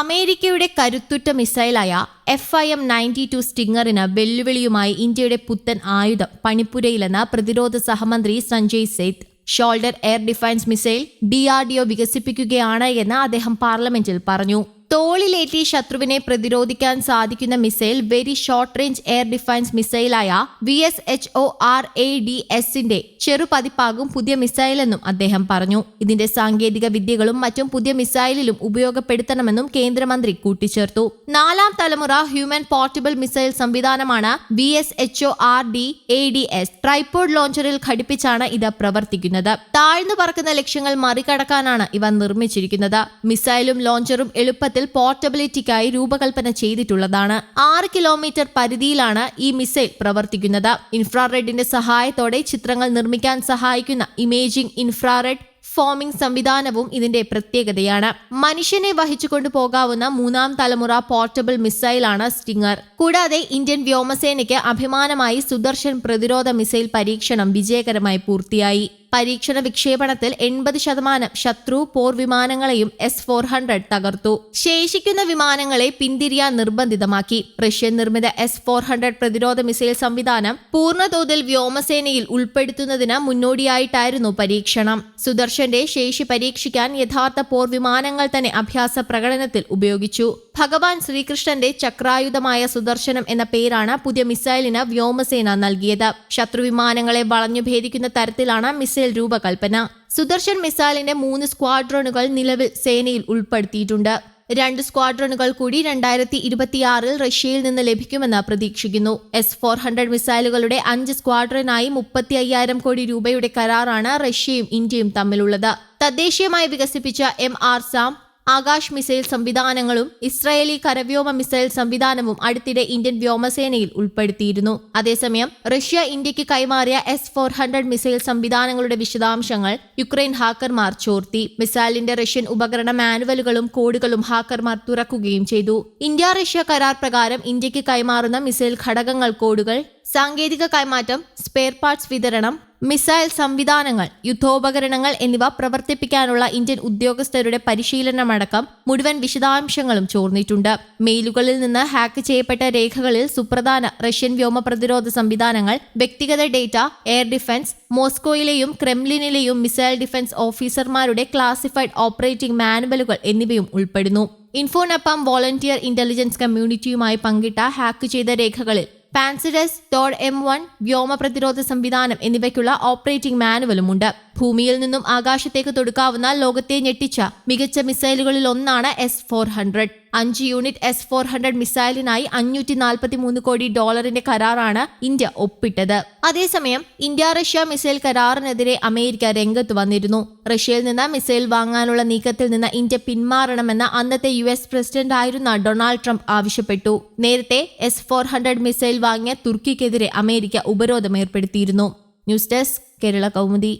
അമേരിക്കയുടെ കരുത്തുറ്റ മിസൈലായ F I M ninety two സ്റ്റിങ്ങറിന് വെല്ലുവിളിയുമായി ഇന്ത്യയുടെ പുത്തൻ ആയുധം പണിപ്പുരയിലെന്ന് പ്രതിരോധ സഹമന്ത്രി Sanjay Seth. Shoulder air defence missile D R D O വികസിപ്പിക്കുകയാണ് എന്ന് അദ്ദേഹം പാർലമെന്റിൽ പറഞ്ഞു. തോളിലേറ്റി ശത്രുവിനെ പ്രതിരോധിക്കാൻ സാധിക്കുന്ന missile very short range air defence മിസൈലായ V S H O R A D എസിന്റെ ചെറുപതിപ്പാകും പുതിയ മിസൈലെന്നും അദ്ദേഹം പറഞ്ഞു. ഇതിന്റെ സാങ്കേതിക വിദ്യകളും മറ്റും പുതിയ മിസൈലിലും ഉപയോഗപ്പെടുത്തണമെന്നും കേന്ദ്രമന്ത്രി കൂട്ടിച്ചേർത്തു. നാലാം തലമുറ ഹ്യൂമൻ പോർട്ടബിൾ മിസൈൽ സംവിധാനമാണ് V S H O R D A D S tripod ലോഞ്ചറിൽ ഘടിപ്പിച്ചാണ് ഇത് പ്രവർത്തിക്കുന്നത്. താഴ്ന്നു പറക്കുന്ന ലക്ഷ്യങ്ങൾ മറികടക്കാനാണ് ഇവ നിർമ്മിച്ചിരിക്കുന്നത്. മിസൈലും ലോഞ്ചറും എളുപ്പത്തിൽ പോർട്ടബിലിറ്റിക്കായി രൂപകൽപ്പന ചെയ്തിട്ടുള്ളതാണ്. ആറ് കിലോമീറ്റർ പരിധിയിലാണ് ഈ മിസൈൽ പ്രവർത്തിക്കുന്നത്. ഇൻഫ്രാറെഡിന്റെ സഹായത്തോടെ ചിത്രങ്ങൾ നിർമ്മിക്കാൻ സഹായിക്കുന്ന ഇമേജിംഗ് ഇൻഫ്രാറെഡ് ഫോമിംഗ് സംവിധാനവും ഇതിന്റെ പ്രത്യേകതയാണ്. മനുഷ്യനെ വഹിച്ചുകൊണ്ടു പോകാവുന്ന മൂന്നാം തലമുറ പോർട്ടബിൾ മിസൈലാണ് സ്റ്റിങ്ങർ. കൂടാതെ ഇന്ത്യൻ വ്യോമസേനയ്ക്ക് അഭിമാനമായി സുദർശൻ പ്രതിരോധ മിസൈൽ പരീക്ഷണം വിജയകരമായി പൂർത്തിയായി. പരീക്ഷണ വിക്ഷേപണത്തിൽ എൺപത് ശതമാനം ശത്രു പോർ വിമാനങ്ങളെയും എസ് ഫോർ ഹൺഡ്രഡ് തകർത്തു. ശേഷിക്കുന്ന വിമാനങ്ങളെ പിന്തിരിയാൻ നിർബന്ധിതമാക്കി. റഷ്യൻ നിർമ്മിത എസ് ഫോർ ഹൺഡ്രഡ് പ്രതിരോധ മിസൈൽ സംവിധാനം പൂർണതോതിൽ വ്യോമസേനയിൽ ഉൾപ്പെടുത്തുന്നതിന് മുന്നോടിയായിട്ടായിരുന്നു പരീക്ഷണം. സുദർശന്റെ ശേഷി പരീക്ഷിക്കാൻ യഥാർത്ഥ പോർ വിമാനങ്ങൾ തന്നെ അഭ്യാസ പ്രകടനത്തിൽ ഉപയോഗിച്ചു. ഭഗവാൻ ശ്രീകൃഷ്ണന്റെ ചക്രായുധമായ സുദർശനം എന്ന പേരാണ് പുതിയ മിസൈലിന് വ്യോമസേന നൽകിയത്. ശത്രു വിമാനങ്ങളെ വളഞ്ഞു ഭേദിക്കുന്ന തരത്തിലാണ് മിസൈൽ രൂപകൽപ്പന. സുദർശൻ മിസൈലിന്റെ മൂന്ന് സ്ക്വാഡ്രോണുകൾ നിലവിൽ സേനയിൽ ഉൾപ്പെടുത്തിയിട്ടുണ്ട്. രണ്ട് സ്ക്വാഡ്രോണുകൾ കൂടി രണ്ടായിരത്തി ഇരുപത്തിയാറിൽ റഷ്യയിൽ നിന്ന് ലഭിക്കുമെന്ന് പ്രതീക്ഷിക്കുന്നു. എസ് ഫോർ ഹൺഡ്രഡ് മിസൈലുകളുടെ അഞ്ച് സ്ക്വാഡ്രനായി മുപ്പത്തി അയ്യായിരം കോടി രൂപയുടെ കരാറാണ് റഷ്യയും ഇന്ത്യയും തമ്മിലുള്ളത്. തദ്ദേശീയമായി വികസിപ്പിച്ച M R SAM Akash missile സംവിധാനങ്ങളും ഇസ്രായേലി കരവ്യോമ മിസൈൽ സംവിധാനവും അടുത്തിടെ ഇന്ത്യൻ വ്യോമസേനയിൽ ഉൾപ്പെടുത്തിയിരുന്നു. അതേസമയം റഷ്യ ഇന്ത്യയ്ക്ക് കൈമാറിയ എസ് ഫോർ ഹൺഡ്രഡ് മിസൈൽ സംവിധാനങ്ങളുടെ വിശദാംശങ്ങൾ യുക്രൈൻ ഹാക്കർമാർ ചോർത്തി. മിസൈലിന്റെ റഷ്യൻ ഉപകരണ മാനുവലുകളും കോഡുകളും ഹാക്കർമാർ തുറക്കുകയും ചെയ്തു. ഇന്ത്യ റഷ്യ കരാർ പ്രകാരം ഇന്ത്യയ്ക്ക് കൈമാറുന്ന മിസൈൽ ഘടകങ്ങൾ കോഡുകൾ സാങ്കേതിക കൈമാറ്റം സ്പെയർ പാർട്സ് വിതരണം മിസൈൽ സംവിധാനങ്ങൾ യുദ്ധോപകരണങ്ങൾ എന്നിവ പ്രവർത്തിപ്പിക്കാനുള്ള ഇന്ത്യൻ ഉദ്യോഗസ്ഥരുടെ പരിശീലനമടക്കം മുഴുവൻ വിശദാംശങ്ങളും ചോർന്നിട്ടുണ്ട്. മെയിലുകളിൽ നിന്ന് ഹാക്ക് ചെയ്യപ്പെട്ട രേഖകളിൽ സുപ്രധാന റഷ്യൻ വ്യോമ പ്രതിരോധ സംവിധാനങ്ങൾ വ്യക്തിഗത ഡേറ്റ എയർ ഡിഫൻസ് മോസ്കോയിലെയും ക്രെംലിനിലെയും മിസൈൽ ഡിഫൻസ് ഓഫീസർമാരുടെ ക്ലാസിഫൈഡ് ഓപ്പറേറ്റിംഗ് മാനുവലുകൾ എന്നിവയും ഉൾപ്പെടുന്നു. ഇൻഫോനപ്പം വോളണ്ടിയർ ഇന്റലിജൻസ് കമ്മ്യൂണിറ്റിയുമായി പങ്കിട്ട ഹാക്ക് ചെയ്ത രേഖകളിൽ പാൻസിഡസ് ഡോട്ട് എം വൺ വ്യോമ പ്രതിരോധ സംവിധാനം എന്നിവയ്ക്കുള്ള ഓപ്പറേറ്റിംഗ് മാനുവലും ഉണ്ട് ഭൂമിയിൽ നിന്നും ആകാശത്തേക്ക് തൊടുക്കാവുന്ന ലോകത്തെ ഞെട്ടിച്ച മികച്ച മിസൈലുകളിൽ ഒന്നാണ് എസ് ഫോർ ഹൺഡ്രഡ് അഞ്ച് യൂണിറ്റ് എസ് ഫോർ ഹൺഡ്രഡ് മിസൈലിനായി അഞ്ഞൂറ്റി നാൽപ്പത്തി മൂന്ന് കോടി ഡോളറിന്റെ കരാറാണ് ഇന്ത്യ ഒപ്പിട്ടത്. അതേസമയം ഇന്ത്യ റഷ്യ മിസൈൽ കരാറിനെതിരെ അമേരിക്ക രംഗത്ത് വന്നിരുന്നു. റഷ്യയിൽ നിന്ന് മിസൈൽ വാങ്ങാനുള്ള നീക്കത്തിൽ നിന്ന് ഇന്ത്യ പിന്മാറണമെന്ന് അന്നത്തെ യു എസ് പ്രസിഡന്റ് ആയിരുന്ന ഡൊണാൾഡ് ട്രംപ് ആവശ്യപ്പെട്ടു. നേരത്തെ എസ് ഫോർ ഹൺഡ്രഡ് മിസൈൽ വാങ്ങിയ തുർക്കിക്കെതിരെ അമേരിക്ക ഉപരോധം ഏർപ്പെടുത്തിയിരുന്നു. News desk Kerala Kaumudi.